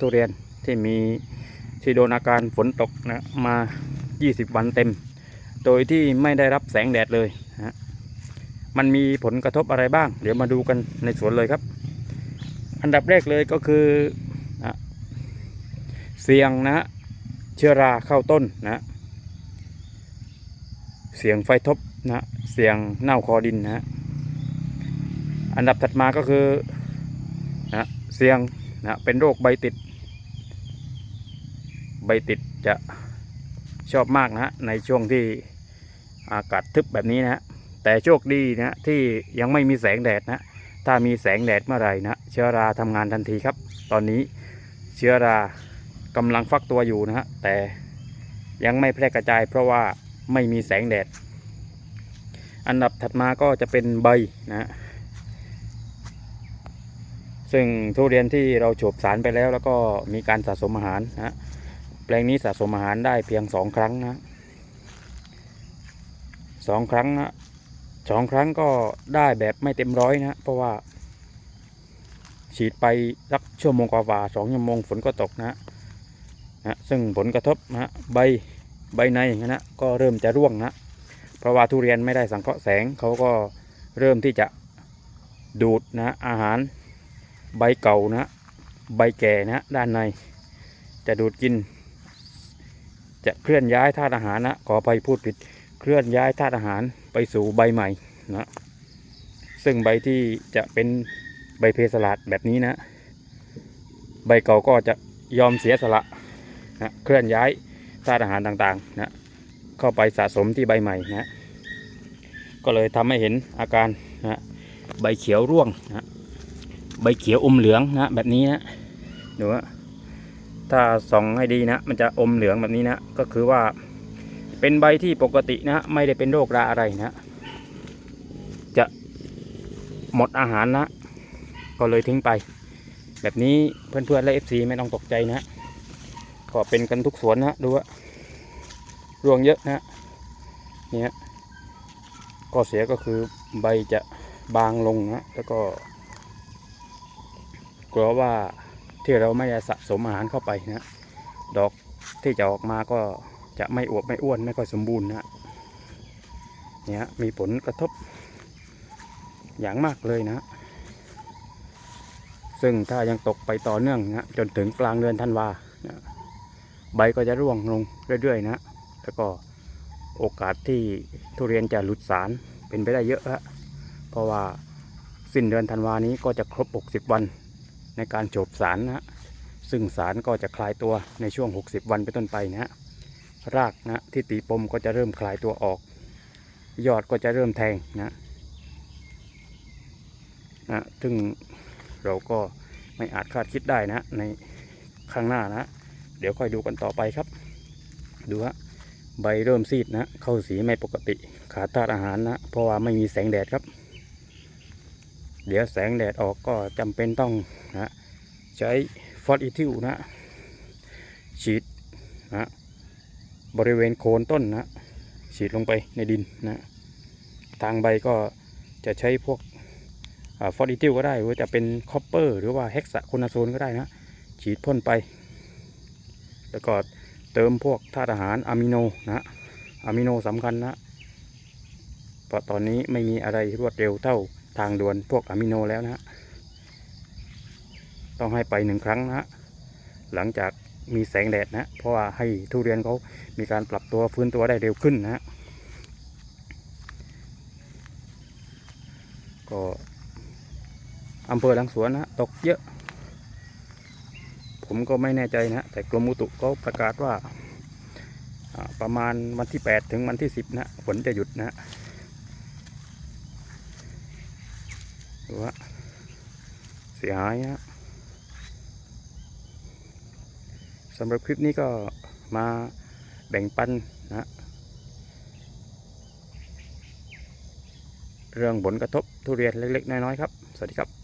ทุเรียนที่มีที่โดนอาการฝนตกนะมา 20 วันเต็ม โดยที่ไม่ได้รับแสงแดดเลยนะฮะมันมีผลกระทบอะไรบ้าง เดี๋ยวมาดูกันในสวนเลยครับ อันดับแรกเลยก็คืออะเสี่ยงนะเชื้อราเข้าต้นนะฮะเสียงไฟทบนะเสียงเน่าคอดินนะฮะอันดับถัดมาก็คือนะเสียง นะเป็นโรคใบติด ใบติดจะชอบมากนะฮะในช่วงที่อากาศทึบแบบนี้นะฮะแต่โชคดีนะที่ยังไม่มีแสงแดดนะถ้ามีแสงแดดเมื่อไหร่นะเชื้อราทำงานทันทีครับ ตอนนี้เชื้อรากำลังฟักตัวอยู่นะฮะแต่ยังไม่แพร่กระจายเพราะว่าไม่มีแสงแดด อันดับถัดมาก็จะเป็นใบนะ ซึ่งทุเรียนที่เราฉบสารไปแล้ว แล้วก็มีการสะสมอาหารนะแปลงนี้สะสมอาหารได้เพียงสองครั้งนะสองครั้งนะสองครั้งก็ได้แบบไม่เต็มร้อยนะเพราะว่า ฉีดไปสักชั่วโมงกว่าๆสองชั่วโมงฝนก็ตกนะนะซึ่งผลกระทบนะใบใบในนะก็เริ่มจะร่วงนะเพราะว่าทุเรียนไม่ได้สังเคราะห์แสงเขาก็เริ่มที่จะดูดนะอาหาร ใบเก่านะใบแก่นะด้านใน จะดูดกิน จะเคลื่อนย้ายธาตุอาหารนะขอไปพูดผิดเคลื่อนย้ายธาตุอาหารไปสู่ใบใหม่นะซึ่งใบที่จะเป็นใบเพสลัดแบบนี้นะ ใบเก่าก็จะยอมเสียสละนะเคลื่อนย้ายธาตุอาหารต่างๆนะเข้าไปสะสมที่ใบใหม่นะก็เลยทำให้เห็นอาการนะใบเขียวร่วงนะ ใบเขียวอมเหลืองนะแบบนี้นะดูว่าถ้าส่องให้ดีนะ มันจะอมเหลืองแบบนี้นะ ก็คือว่าเป็นใบที่ปกตินะ ไม่ได้เป็นโรคราอะไรนะ จะหมดอาหารนะ ก็เลยทิ้งไป แบบนี้เพื่อนๆและ FC ไม่ต้องตกใจนะก็เป็นกันทุกสวนนะดูว่ารวงเยอะนะเนี่ยก็เสียก็คือใบจะบางลงนะแล้วก็ กลัวว่าที่เราไม่ได้สะสมอาหารเข้าไปนะดอกที่จะออกมาก็จะไม่อวบไม่อ้วนไม่ค่อยสมบูรณ์นะเนี่ยมีผลกระทบอย่างมากเลยนะ ซึ่งถ้ายังตกไปต่อเนื่องนะจนถึงกลางเดือนธันวานะใบก็จะร่วงลงเรื่อยๆนะ แล้วก็โอกาสที่ทุเรียนจะหลุดสารเป็นไปได้เยอะฮะเพราะว่าสิ้นเดือนธันวานี้ก็จะครบ 60 วัน ในการโฉบสารนะฮะซึ่งสารก็จะคลายตัวในช่วง 60 วันเป็นต้นไปนะฮะรากนะที่ตีปมก็จะเริ่มคลายตัวออก ยอดก็จะเริ่มแทงนะนะซึ่งเราก็ไม่อาจคาดคิดได้นะในข้างหน้านะ เดี๋ยวค่อยดูกันต่อไปครับ ดูฮะใบเริ่มซีดนะ เข้าสีไม่ปกติ ขาดธาตุอาหารนะ เพราะว่าไม่มีแสงแดดครับ เดี๋ยวแสงแดดออกก็จำเป็นต้องนะใช้ฟอสอิทิวนะฉีดนะบริเวณโคนต้นนะฉีดลงไปในดินนะทางใบก็จะใช้พวกฟอสอิทิวก็ได้หรือจะเป็นคอปเปอร์หรือว่าเฮกซาโคนาโซนก็ได้นะฉีดพ่นไป แล้วก็เติมพวกธาตุอาหารอะมิโนนะอะมิโนสำคัญนะเพราะตอนนี้ไม่มีอะไรรวดเร็วเท่า ทางด่วนพวกอะมิโนแล้วนะต้องให้ไปหนึ่งครั้งนะหลังจากมีแสงแดดนะ เพราะว่าให้ทุเรียนเขามีการปรับตัวฟื้นตัวได้เร็วขึ้นนะก็อำเภอหลังสวนนะตกเยอะ ผมก็ไม่แน่ใจนะแต่กรมอุตุก็ประกาศว่าอ่าประมาณวันที่ 8 ถึงวันที่ 10 นะฝนจะหยุดนะ ดูว่าเสียหายนะสำหรับคลิปนี้ก็มาแบ่งปันนะเรื่องผลกระทบทุเรียนเล็กๆ น้อยๆ ครับ สวัสดีครับ